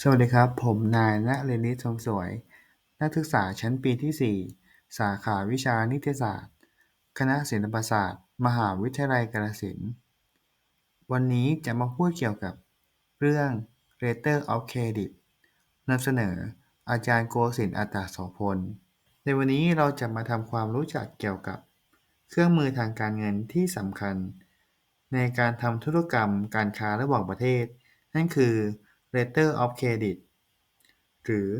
สวัสดีครับ ผมนายณเรนิตชมสวย นักศึกษาชั้นปีที่ 4 สาขาวิชานิเทศศาสตร์ คณะศิลปศาสตร์ มหาวิทยาลัยกาฬสินธุ์ วันนี้จะมาพูดเกี่ยวกับเรื่อง Letter of Credit นำเสนออาจารย์โกสินทร์อัตตโสพล ในวันนี้เราจะมาทำความรู้จักเกี่ยวกับ เครื่องมือทางการเงินที่สำคัญ ในการทำธุรกรรมการค้าระหว่างประเทศ นั่นคือ Letter of Credit หรือ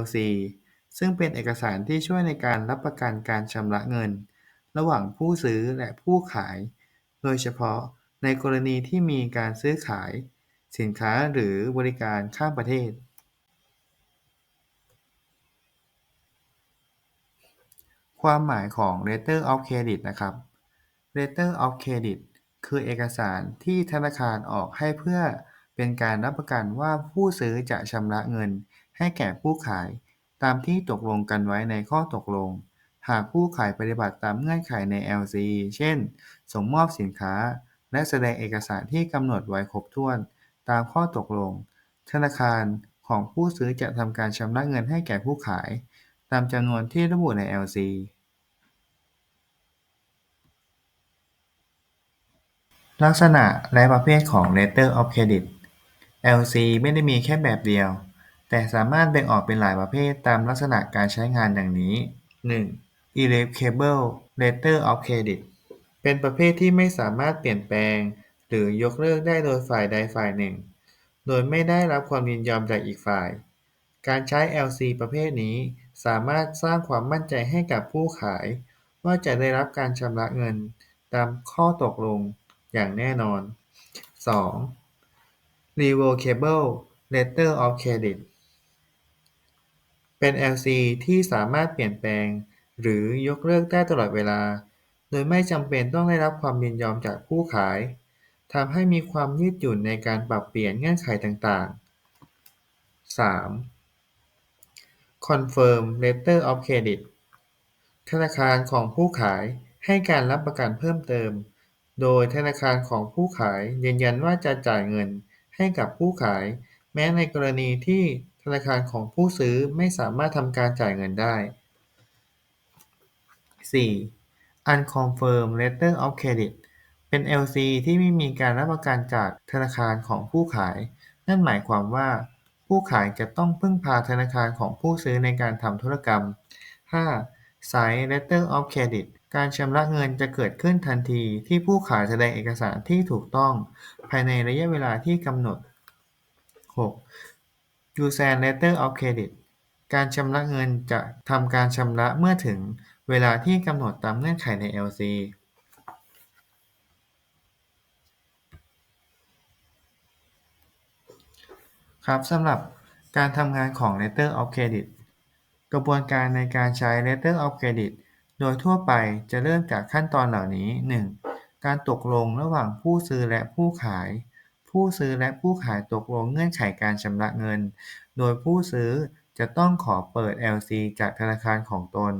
LC ซึ่งเป็นเอกสารที่ช่วยในการรับประกันการชำระเงิน ระหว่างผู้ซื้อและผู้ขาย โดยเฉพาะในกรณีที่มีการซื้อขาย สินค้าหรือบริการข้ามประเทศ ความหมายของ Letter of Credit นะครับ Letter of Credit คือเอกสารที่ธนาคารออกให้เพื่อ เป็นการรับประกันว่าผู้ซื้อจะชำระเงินให้แก่ผู้ขายตามที่ตกลงกันไว้ในข้อตกลง หากผู้ขายปฏิบัติตามเงื่อนไขใน LC เช่น ส่งมอบสินค้า และแสดงเอกสารที่กำหนดไว้ครบถ้วน ตามข้อตกลง ธนาคารของผู้ซื้อจะทำการชำระเงินให้แก่ผู้ขาย ตามจำนวนที่ระบุใน LC ลักษณะและประเภทของ Letter of Credit LC ไม่ได้มีแค่แบบเดียว แต่สามารถแบ่งออกเป็นหลายประเภทตามลักษณะการใช้งานดังนี้ 1. Irrevocable Letter of Credit เป็นประเภทที่ไม่สามารถเปลี่ยนแปลง หรือยกเลิกได้โดยฝ่ายใดฝ่ายหนึ่ง โดยไม่ได้รับความยินยอมจากอีกฝ่าย การใช้ LC ประเภทนี้สามารถสร้างความมั่นใจให้กับผู้ขาย ว่าจะได้รับการชำระเงิน ตามข้อตกลงอย่างแน่นอน 2. Revocable Letter of Credit เป็น LC ที่สามารถเปลี่ยนแปลง หรือยกเลิกได้ตลอดเวลา โดยไม่จำเป็นต้องได้รับความยินยอมจากผู้ขายทำให้มีความยืดหยุ่นในการปรับเปลี่ยนเงื่อนไขต่างๆ 3. Confirm Letter of Credit ธนาคารของผู้ขายให้การรับประกันเพิ่มเติม โดยธนาคารของผู้ขายยืนยันว่าจะจ่ายเงิน ให้กับผู้ขาย แม้ในกรณีที่ธนาคารของผู้ซื้อไม่สามารถทำการจ่ายเงินได้ 4. Unconfirmed Letter of Credit เป็น LC ที่ไม่มีการรับประกันจากธนาคารของผู้ขาย นั่นหมายความว่า ผู้ขายจะต้องพึ่งพาธนาคารของผู้ซื้อในการทำธุรกรรม 5. Signed Letter of Credit การชำระเงินจะเกิดขึ้นทันทีที่ผู้ขายแสดงเอกสารที่ถูกต้อง ภายในระยะเวลาที่กำหนด 6. Used Letter of Credit การชำระเงินจะทำการชำระเมื่อถึงเวลาที่กำหนดตามเงื่อนไขใน LC ครับสำหรับการทำงานของ Letter of Credit กระบวนการในการใช้ Letter of Credit โดยทั่วไปจะเริ่มจากขั้นตอนเหล่านี้ 1. การตกลงระหว่างผู้ซื้อและผู้ขาย ผู้ซื้อและผู้ขายตกลงเงื่อนไขการชำระเงิน โดยผู้ซื้อจะต้องขอเปิด LC จากธนาคารของตน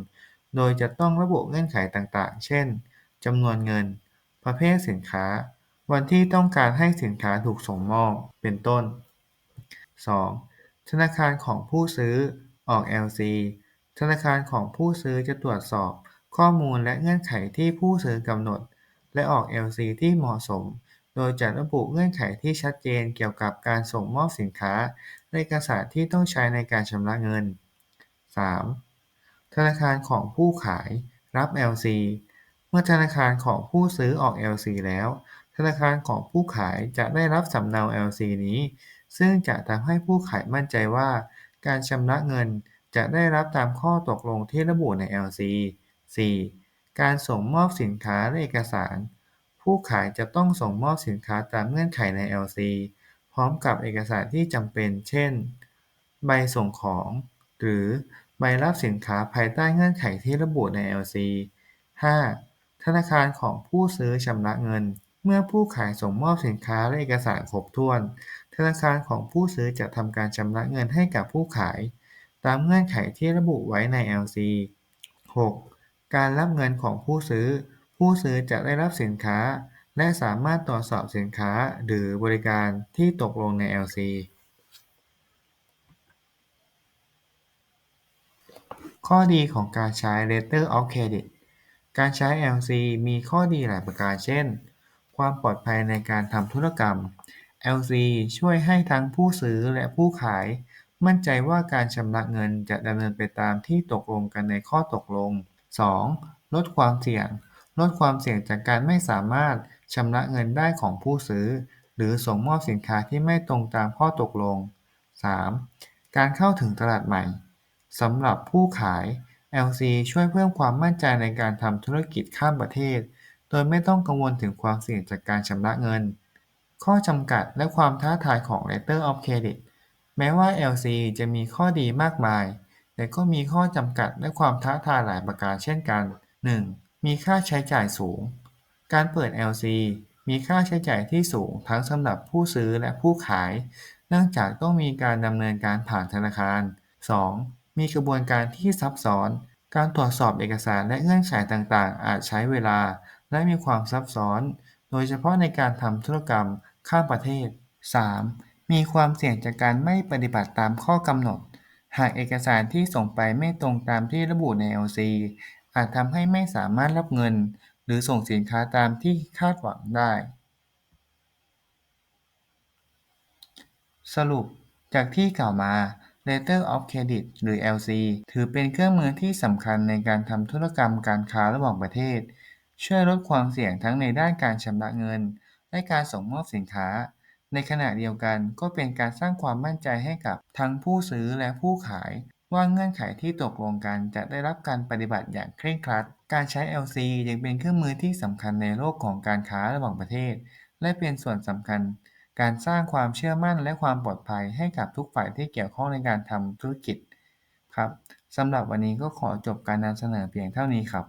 โดยจะต้องระบุเงื่อนไขต่างๆ เช่น จำนวนเงิน ประเภทสินค้า วันที่ต้องการให้สินค้าถูกส่งมอบ เป็นต้น 2. ธนาคารของผู้ซื้อออก LC ธนาคารของผู้ซื้อจะตรวจสอบข้อมูลและเงื่อนไขที่ผู้ซื้อกำหนด และออก LC ที่เหมาะสม โดยจะระบุเงื่อนไขที่ชัดเจนเกี่ยวกับการส่งมอบสินค้า และเอกสารที่ต้องใช้ในการชำระเงิน 3. ธนาคารของผู้ขาย รับ LC เมื่อธนาคารของผู้ซื้อออก LC แล้ว ธนาคารของผู้ขายจะได้รับสำเนา LC นี้ ซึ่งจะทำให้ผู้ขายมั่นใจว่า การชำระเงิน จะได้รับตามข้อตกลงที่ระบุใน LC 4. การส่งมอบสินค้าและเอกสาร ผู้ขายจะต้องส่งมอบสินค้าตามเงื่อนไขใน LC พร้อมกับเอกสารที่จำเป็น เช่น ใบส่งของ หรือใบรับสินค้าภายใต้เงื่อนไขที่ระบุใน LC 5. ธนาคารของผู้ซื้อชำระเงิน เมื่อผู้ขายส่งมอบสินค้าและเอกสารครบถ้วน ธนาคารของผู้ซื้อจะทำการชำระเงินให้กับผู้ขาย ตามเงื่อนไขที่ระบุไว้ใน LC หกการรับเงินของผู้ซื้อ ผู้ซื้อจะได้รับสินค้า และสามารถตรวจสอบสินค้าหรือบริการที่ตกลงใน LC ข้อดีของการใช้ Letter of Credit การใช้ LC มีข้อดีหลายประการ เช่น ความปลอดภัยในการทำธุรกรรม LC ช่วยให้ทั้งผู้ซื้อและผู้ขาย มั่นใจว่าการชำระเงินจะดำเนินไปตามที่ตกลงกันในข้อตกลง 2. ลดความเสี่ยง ลดความเสี่ยงจากการไม่สามารถชำระเงินได้ของผู้ซื้อ หรือส่งมอบสินค้าที่ไม่ตรงตามข้อตกลง 3. การเข้าถึงตลาดใหม่สำหรับผู้ขาย LC ช่วยเพิ่มความมั่นใจในการทำธุรกิจข้ามประเทศ โดยไม่ต้องกังวลถึงความเสี่ยงจากการชำระเงิน ข้อจำกัดและความท้าทายของ Letter of Credit แม้ว่า LC จะมีข้อดีมากมาย แต่ก็มีข้อจำกัดและความท้าทายหลายประการเช่นกัน 1. มีค่าใช้จ่ายสูง การเปิด LC มีค่าใช้จ่ายที่สูงทั้งสำหรับผู้ซื้อและผู้ขาย เนื่องจากต้องมีการดำเนินการผ่านธนาคาร 2. มีกระบวนการที่ซับซ้อน การตรวจสอบเอกสารและเงื่อนไขต่างๆ อาจใช้เวลา และมีความซับซ้อน โดยเฉพาะในการทำธุรกรรมข้ามประเทศ 3. มีความเสี่ยงจากการไม่ปฏิบัติตามข้อกำหนด หากเอกสารที่ส่งไปไม่ตรงตามที่ระบุใน LC อาจทำให้ไม่สามารถรับเงิน หรือส่งสินค้าตามที่คาดหวังได้ สรุป จากที่กล่าวมา Letter of Credit หรือ LC ถือเป็นเครื่องมือที่สำคัญในการทำธุรกรรมการค้าระหว่างประเทศ ช่วยลดความเสี่ยงทั้งในด้านการชำระเงิน และการส่งมอบสินค้า ในขณะเดียวกันก็เป็นการสร้างความมั่นใจให้กับทั้งผู้ซื้อและผู้ขาย ว่าเงื่อนไขที่ตกลงกันจะได้รับการปฏิบัติอย่างเคร่งครัด การใช้ LC ยังเป็นเครื่องมือที่สำคัญในโลกของการค้าระหว่างประเทศ และเป็นส่วนสำคัญ การสร้างความเชื่อมั่นและความปลอดภัยให้กับทุกฝ่ายที่เกี่ยวข้องในการทำธุรกิจครับสำหรับวันนี้ก็ขอจบการนำเสนอเพียงเท่านี้ครับ